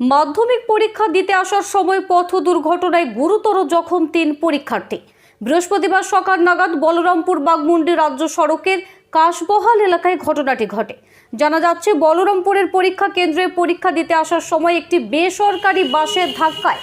মাধ্যমিক পরীক্ষা দিতে আসার সময় পথ দুর্ঘটনায় গুরুতর জখম তিন পরীক্ষার্থী। বৃহস্পতিবার সকাল নাগাদ বলরামপুর বাগমুন্ডি রাজ্য সড়কের কাশবহাল এলাকায় ঘটনাটি ঘটে। জানা যাচ্ছে, বলরামপুরের পরীক্ষা কেন্দ্রে পরীক্ষা দিতে আসার সময় একটি বেসরকারি বাসের ধাক্কায়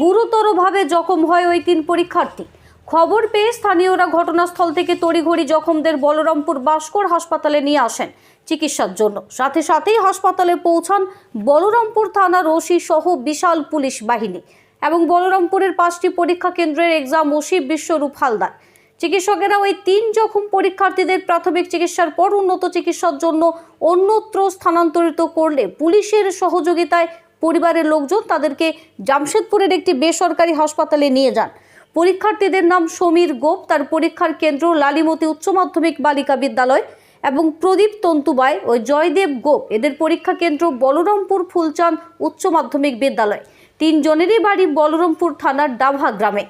গুরুতরভাবে জখম হয় ওই তিন পরীক্ষার্থী। খবর পেয়ে স্থানীয়রা ঘটনাস্থল থেকে তড়িঘড়ি জখমদের বলরামপুর বাস্কর হাসপাতালে নিয়ে আসেন চিকিৎসার জন্য। সাথে সাথেই হাসপাতালে পৌঁছান বলরামপুর থানার ওসি সহ বিশাল পুলিশ বাহিনী এবং বলরামপুরের পাঁচটি পরীক্ষা কেন্দ্রের এক্সাম ওসি বিশ্বরূপ হালদার। চিকিৎসকেরা ওই তিন জখম পরীক্ষার্থীদের প্রাথমিক চিকিৎসার পর উন্নত চিকিৎসার জন্য অন্যত্র স্থানান্তরিত করলে পুলিশের সহযোগিতায় পরিবারের লোকজন তাদেরকে জামশেদপুরের একটি বেসরকারি হাসপাতালে নিয়ে যান। পরীক্ষার্থীদের নাম সমীর গোপ, তার পরীক্ষার কেন্দ্র লালিমতি উচ্চ মাধ্যমিক বালিকা বিদ্যালয় এবং প্রদীপ তন্তুবাই ও জয়দেব গোপ। এদের পরীক্ষা কেন্দ্র বলরামপুর ফুলচাঁদ উচ্চ মাধ্যমিক বিদ্যালয়। তিনজনেরই বাড়ি বলরামপুর থানার ডাভা গ্রামে।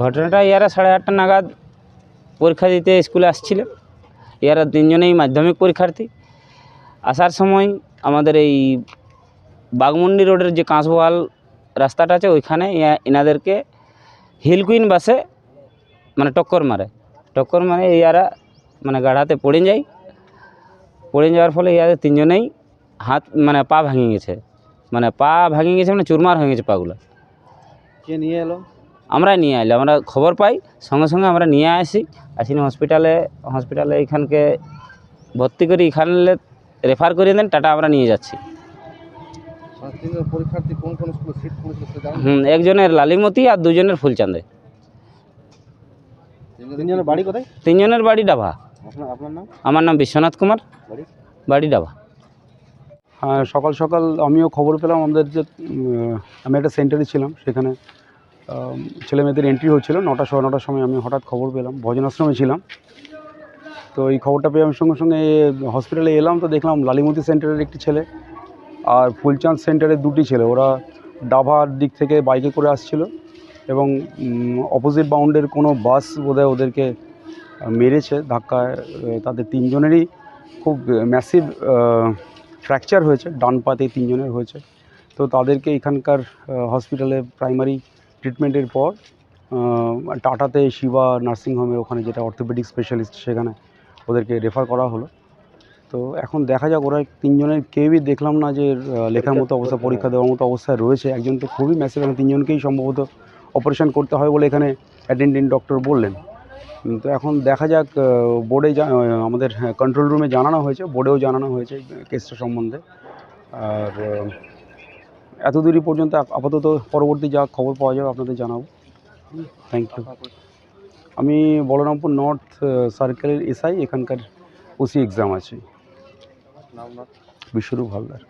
ঘটনাটা ইয়ারা সাড়ে আটটা নাগাদ পরীক্ষা দিতে স্কুলে আসছিল ইয়ারা তিনজনেই মাধ্যমিক পরীক্ষার্থী। আসার সময় আমাদের এই বাগমুন্ডি রোডের যে কাঁচবোয়াল রাস্তাটা আছে, ওইখানে এনাদেরকে হিল কুইন বাসে মানে টক্কর মারে। টক্কর মারে ইয়ারা মানে গাড়াতে পড়ে যায়। পড়ে যাওয়ার ফলে ইয়াদের তিনজনেই হাত মানে পা ভাঙে গেছে। মানে পা ভাঙে গেছে মানে চুরমার হয়ে গেছে পাগুলা। কে নিয়ে এলো? আমরা নিয়ে আইলে আমরা খবর পাই সঙ্গে সঙ্গে আমরা নিয়ে আসি। আসিনি হসপিটালে হসপিটালে এখানকে ভর্তি করি এখানে রেফার করে দেন টাটা আমরা নিয়ে যাচ্ছি। হুম একজনের লালিমতি আর দুজনের ফুলচাঁদে। তিনজনের বাড়ি কোথায়? তিনজনের বাড়ি ডাভা। আপনার আপনার নাম? আমার নাম বিশ্বনাথ কুমার। বাড়ি? বাড়ি ডাভা। হ্যাঁ সকাল সকাল আমিও খবর পেলাম আমাদের যে আমি একটা সেন্টারে ছিলাম সেখানে আম, ছেলে মেয়েদের এন্ট্রি হচ্ছিল। নটা সোয়া নটার সময় আমি হঠাৎ খবর পেলাম। ভজনাশ্রমে ছিলাম। তো এই খবরটা পেয়ে আমি সঙ্গে সঙ্গে হসপিটালে এলাম তো দেখলাম লালিমতি সেন্টারের একটি ছেলে আর ফুলচাঁদ সেন্টারের দুটি ছেলে। ওরা ডাভার দিক থেকে বাইকে করে আসছিল এবং অপোজিট বাউন্ডের কোনো বাস বোধহয় ওদেরকে মেরেছে। ধাক্কায় তাদের তিনজনেরই খুব ম্যাসিভ ফ্র্যাকচার হয়েছে। ডান পাতে তিনজনের হয়েছে। তো তাদেরকে এখানকার হসপিটালে প্রাইমারি ট্রিটমেন্টের পর টাটাতে শিবা নার্সিংহোমে ওখানে যেটা অর্থোপেডিক স্পেশালিস্ট সেখানে ওদেরকে রেফার করা হলো। তো এখন দেখা যাক, ওরা তিনজনের কেউই দেখলাম না যে লেখার মতো অবস্থা, পরীক্ষা দেওয়ার মতো অবস্থায় রয়েছে। একজন তো খুবই ম্যাসিভ এবং তিনজনকেই সম্ভবত অপারেশন করতে হয় বলে এখানে অ্যাটেন্ডেন্ট ডক্টর বললেন। তো এখন দেখা যাক বোর্ডে আমাদের কন্ট্রোল রুমে জানানো হয়েছে বোর্ডেও জানানো হয়েছে কেসটা সম্বন্ধে। আর এত দূরই পর্যন্ত আপাতত পরবর্তী যা খবর পাওয়া যাবে আপনাদের জানাব। থ্যাংক ইউ আমি বলরামপুর নর্থ সার্কেলের এসআই এখানকার ওসি এক্সাম আছে। বিশ্বরূপ হালদার।